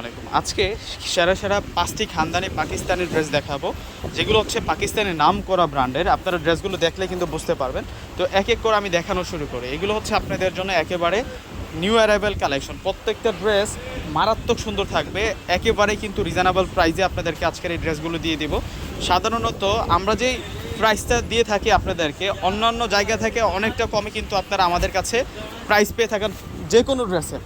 আলাইকুম। আজকে সেরা সেরা পাঁচটি খানদানি পাকিস্তানি ড্রেস দেখাবো, যেগুলো হচ্ছে পাকিস্তানের নাম করা ব্র্যান্ডের। আপনারা ড্রেসগুলো দেখলে কিন্তু বুঝতে পারবেন। তো এক এক করে আমি দেখানো শুরু করি। এগুলো হচ্ছে আপনাদের জন্য একেবারে নিউ অ্যারাইভেল কালেকশন প্রত্যেকটা ড্রেস মারাত্মক সুন্দর থাকবে। একেবারে কিন্তু রিজনেবল প্রাইসে আপনাদেরকে আজকের এই ড্রেসগুলো দিয়ে দিব। সাধারণত আমরা যেই প্রাইসটা দিয়ে থাকি আপনাদেরকে, অন্যান্য জায়গা থেকে অনেকটা কমে কিন্তু আপনারা আমাদের কাছে প্রাইস পেয়ে থাকেন যে কোনো ড্রেসের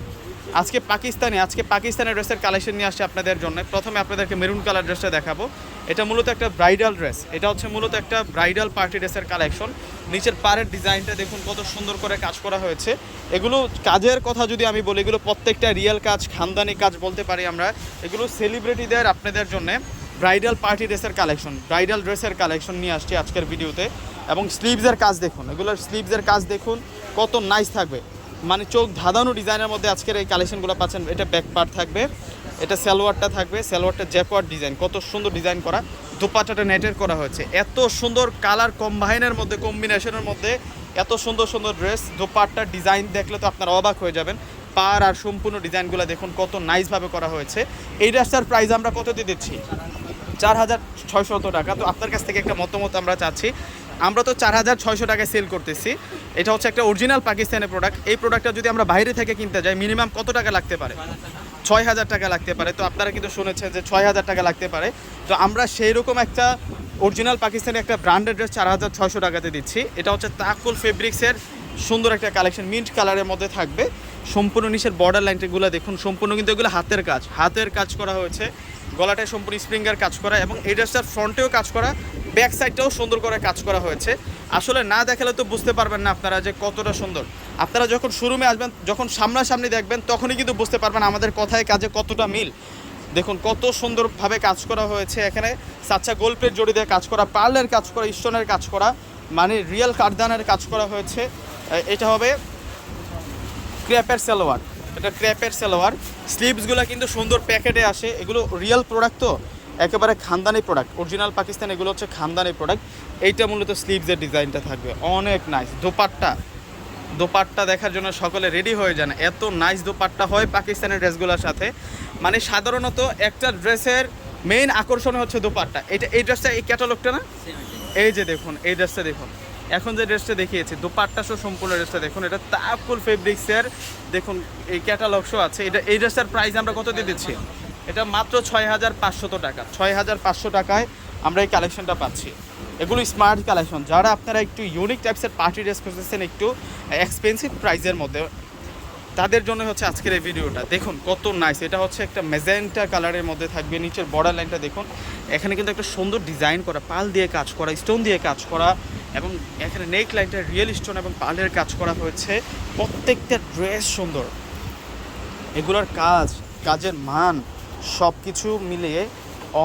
আজকে পাকিস্তানে, আজকে পাকিস্তানের ড্রেসের কালেকশন নিয়ে আসছে আপনাদের জন্য। প্রথমে আপনাদেরকে মেরুন কালার ড্রেসটা দেখাবো। এটা মূলত একটা ব্রাইডাল ড্রেস এটা হচ্ছে মূলত একটা ব্রাইডাল পার্টি ড্রেসের কালেকশন নিচের পাড়ের ডিজাইনটা দেখুন কত সুন্দর করে কাজ করা হয়েছে। এগুলো কাজের কথা যদি আমি বলি, এগুলো প্রত্যেকটা রিয়েল কাজ, খানদানি কাজ বলতে পারি আমরা। এগুলো সেলিব্রিটিদের আপনাদের জন্য ব্রাইডাল পার্টি ড্রেসের কালেকশন ব্রাইডাল ড্রেসের কালেকশন নিয়ে আসছি আজকের ভিডিওতে এবং স্লিভসের কাজ দেখুন, এগুলোর স্লিভসের কাজ দেখুন, কত নাইস থাকবে। মানে চোখ ধাঁধানো ডিজাইনের মধ্যে আজকের এই কালেকশনগুলো পাচ্ছেন। এটা ব্যাক পার্ট থাকবে, এটা সালোয়ারটা থাকবে, সালোয়ারটা জ্যাকওয়ার্ড ডিজাইন কত সুন্দর ডিজাইন করা, দুপাটাটা নেটের করা হয়েছে। এত সুন্দর কালার কম্বাইনের মধ্যে কম্বিনেশনের মধ্যে, এত সুন্দর সুন্দর ড্রেস দোপাট্টার ডিজাইন দেখলে তো আপনারা অবাক হয়ে যাবেন। পার আর সম্পূর্ণ ডিজাইনগুলো দেখুন, কত নাইসভাবে করা হয়েছে। এই ড্রেসটার প্রাইস আমরা কত দিয়ে দিচ্ছি? চার হাজার ছয়শত টাকা। তো আপনার কাছ থেকে একটা মতামত আমরা চাচ্ছি আমরা তো চার হাজার ছয়শো টাকায় সেল করতেছি। এটা হচ্ছে একটা অরিজিনাল পাকিস্তানের প্রোডাক্ট এই প্রোডাক্টটা যদি আমরা বাইরে থেকে কিনতে যাই মিনিমাম কত টাকা লাগতে পারে? ছয় হাজার টাকা লাগতে পারে। তো আপনারা কিন্তু শুনেছেন যে ছয় হাজার টাকা লাগতে পারে। তো আমরা সেই রকম একটা অরিজিনাল পাকিস্তানি একটা ব্র্যান্ডেড ড্রেস চার হাজার ছয়শো টাকাতে দিচ্ছি। এটা হচ্ছে তাকুল ফেব্রিক্সের সুন্দর একটা কালেকশন মিন্ট কালারের মধ্যে থাকবে। সম্পূর্ণ নিচের বর্ডার লাইনগুলো দেখুন, সম্পূর্ণ কিন্তু এগুলো হাতের কাজ। হাতের কাজ করা হয়েছে। গলাটায় সম্পূর্ণ স্প্রিঙ্গার কাজ করা এবং এই ড্রেসটার ফ্রন্টেও কাজ করা। ব্যাক সাইডটাও সুন্দর করে কাজ করা হয়েছে। আসলে না দেখালে তো বুঝতে পারবেন না আপনারা যে কতটা সুন্দর। আপনারা যখন শোরুমে আসবেন, যখন সামনাসামনি দেখবেন, তখনই কিন্তু বুঝতে পারবেন আমাদের কথায় কাজে কতটা মিল। দেখুন, কত সুন্দরভাবে কাজ করা হয়েছে এখানে। সাচ্চা গোল্পের জড়ি দিয়ে কাজ করা, পার্লের কাজ করা স্টোনের কাজ করা মানে রিয়েল কারদানের কাজ করা হয়েছে। এটা হবে ক্র্যাপের সালোয়ার। এটা ক্র্যাপের সালোয়ার। স্লিভসগুলো কিন্তু সুন্দর প্যাকেটে আসে। এগুলো রিয়েল প্রোডাক্ট তো। একেবারে খানদানি প্রোডাক্ট অরিজিনাল পাকিস্তান, এগুলো হচ্ছে খানদানি প্রোডাক্ট এইটা মূলত স্লিভসের ডিজাইনটা থাকবে। অনেক নাইস দোপাট্টা দোপাট্টা দেখার জন্য সকলে রেডি হয়ে যান। এত নাইস দোপাট্টা হয় পাকিস্তানের ড্রেসগুলোর সাথে। মানে সাধারণত একটা ড্রেসের মেইন আকর্ষণ হচ্ছে দোপাট্টা। এটা, এই ড্রেসটা এই ক্যাটালগটা না? এই যে দেখুন, এই ড্রেসটা দেখুন। এখন যে ড্রেসটা দেখিয়েছি, দোপাট্টা সহ সম্পূর্ণ ড্রেসটা দেখুন। এটা তাকুল ফেব্রিক্সের দেখুন, এই ক্যাটালগ শো আছে। এটা, এই ড্রেসটার প্রাইস আমরা কত দিয়ে দিচ্ছি? এটা মাত্র ছয় হাজার পাঁচশত টাকা। ছয় হাজার পাঁচশো টাকায় আমরা এই কালেকশনটা পাচ্ছি। এগুলো স্মার্ট কালেকশন যারা আপনারা একটু ইউনিক টাইপসের পার্টি ড্রেস খুঁজতেছেন, একটু এক্সপেন্সিভ প্রাইসের মধ্যে, তাদের জন্য হচ্ছে আজকের এই ভিডিওটা দেখুন কত নাইস এটা হচ্ছে একটা মেজেন্টা কালারের মধ্যে থাকবে। নিচের বর্ডার লাইনটা দেখুন। এখানে কিন্তু একটা সুন্দর ডিজাইন করা, পাল দিয়ে কাজ করা স্টোন দিয়ে কাজ করা, এবং এখানে নেক লাইনটা রিয়েল স্টোন এবং পালের কাজ করা হয়েছে। প্রত্যেকটা ড্রেস সুন্দর। এগুলোর কাজ, কাজের মান সব কিছু মিলিয়ে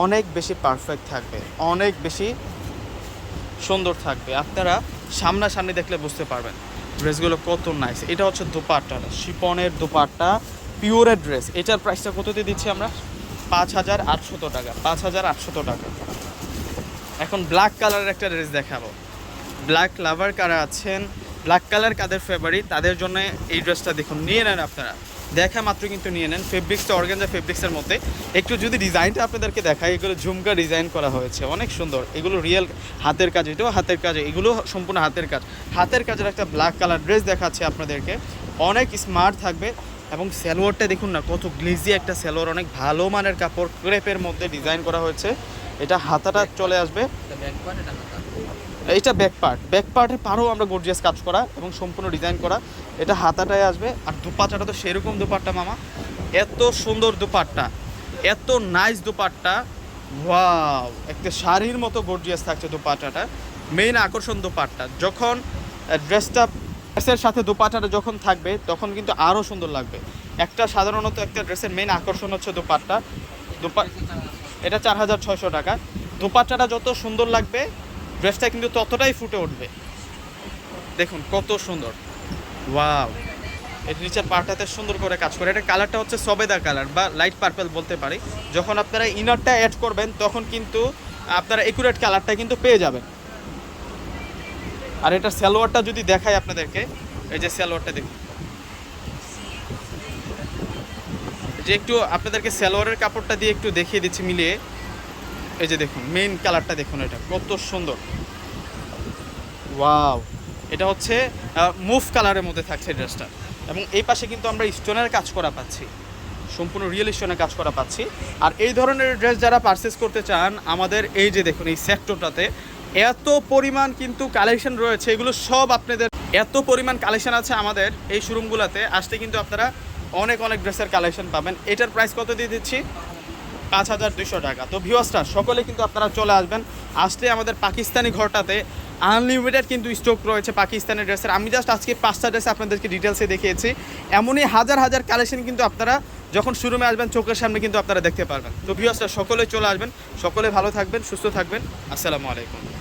অনেক বেশি পারফেক্ট থাকবে, অনেক বেশি সুন্দর থাকবে। আপনারা সামনাসামনি দেখলে বুঝতে পারবেন ড্রেসগুলো কত নাইস এটা হচ্ছে দোপাট্টাটা শিপনের দোপাট্টা পিওরের ড্রেস এটার প্রাইসটা কত দিয়ে দিচ্ছি আমরা? পাঁচ হাজার আটশত টাকা, পাঁচ হাজার আটশত টাকা। এখন ব্ল্যাক কালারের একটা ড্রেস দেখাবো। ব্ল্যাক লাভার কারা আছেন? ব্ল্যাক কালার কাদের ফেভারিট তাদের জন্য এই ড্রেসটা দেখুন। নিয়ে নেন আপনারা। দেখা মাত্র কিন্তু নিয়ে নেন ফেব্রিক্সটা অর্গানজা ফেব্রিক্সের মধ্যে। একটু যদি ডিজাইনটা আপনাদেরকে দেখায় এগুলো ঝুমকা ডিজাইন করা হয়েছে। অনেক সুন্দর। এগুলো রিয়েল হাতের কাজ, এটাও হাতের কাজ, এগুলো সম্পূর্ণ হাতের কাজ। হাতের কাজের একটা ব্ল্যাক কালার ড্রেস দেখাচ্ছে আপনাদেরকে। অনেক স্মার্ট থাকবে। এবং সালোয়ারটা দেখুন না, কত গ্লিজি একটা সালোয়ার। অনেক ভালো মানের কাপড় ক্রেপের মধ্যে ডিজাইন করা হয়েছে। এটা হাতাটা চলে আসবে। এটা ব্যাক পার্ট ব্যাক পার্টের পারও আমরা গর্জিয়াস কাজ করা এবং সম্পূর্ণ ডিজাইন করা। এটা হাতাটায় আসবে। আর দুপাট্টাটা তো সেরকম দুপাট্টা, মামা। এত সুন্দর দুপাট্টা। এত নাইস দুপাট্টা। ওয়াও একটা শাড়ির মতো গর্জিয়াস থাকছে দুপাট্টাটা। মেইন আকর্ষণ দুপাট্টা। যখন ড্রেসটা ড্রেসের সাথে দুপাট্টাটা যখন থাকবে, তখন কিন্তু আরও সুন্দর লাগবে। একটা সাধারণত একটা ড্রেসের মেইন আকর্ষণ হচ্ছে দুপাট্টা। দুপা এটা চার হাজার ছয়শো টাকা। দুপাট্টাটা যত সুন্দর লাগবে ড্রেসটা কিন্তু ততটাই ফুটে উঠবে। দেখুন, কত সুন্দর। ওয়াও। এর নিচের পাটাতে সুন্দর করে কাজ করে। এটা কালারটা হচ্ছে সবেদা কালার বা লাইট পার্পল বলতে পারি। যখন আপনারা ইনারটা অ্যাড করবেন, তখন কিন্তু আপনারা একুরেট কালারটা কিন্তু পেয়ে যাবেন। আর এটা সালোয়ারটা যদি দেখাই আপনাদেরকে, এই যে সালোয়ারটা দেখুন। যে একটু আপনাদেরকে সালোয়ারের কাপড়টা দিয়ে একটু দেখিয়ে দিচ্ছি মিলিয়ে। এই যে দেখুন মেইন কালারটা দেখুন এটা, কত সুন্দর। ওয়াও এটা হচ্ছে মুভ কালারের মধ্যে থাকছে ড্রেসটা এবং এই পাশে কিন্তু আমরা স্টোনের কাজ করা পাচ্ছি। সম্পূর্ণ রিয়েল স্টোনের কাজ করা পাচ্ছি। আর এই ধরনের ড্রেস যারা পারচেস করতে চান, আমাদের এই যে দেখুন, এই সেক্টরটাতে এত পরিমাণ কিন্তু কালেকশন রয়েছে। এগুলো সব আপনাদের, এত পরিমাণ কালেকশন আছে আমাদের এই শোরুমগুলোতে আসতে কিন্তু আপনারা অনেক অনেক ড্রেসের কালেকশন পাবেন। এটার প্রাইস কত দিয়ে দিচ্ছি? পাঁচ হাজার দুশো টাকা। তো ভিওয়াসটা সকলে কিন্তু আপনারা চলে আসবেন। আসলে আমাদের পাকিস্তানি ঘরটাতে আনলিমিটেড কিন্তু স্টক রয়েছে পাকিস্তানি ড্রেসের। আমি জাস্ট আজকে পাঁচটা ড্রেস আপনাদেরকে ডিটেলসে দেখিয়েছি। এমনই হাজার হাজার কালেকশন কিন্তু আপনারা যখন শুরুমে আসবেন, চোখের সামনে কিন্তু আপনারা দেখতে পারবেন। তো ভিওয়াসটা সকলে চলে আসবেন। সকলে ভালো থাকবেন, সুস্থ থাকবেন। আসসালামু আলাইকুম।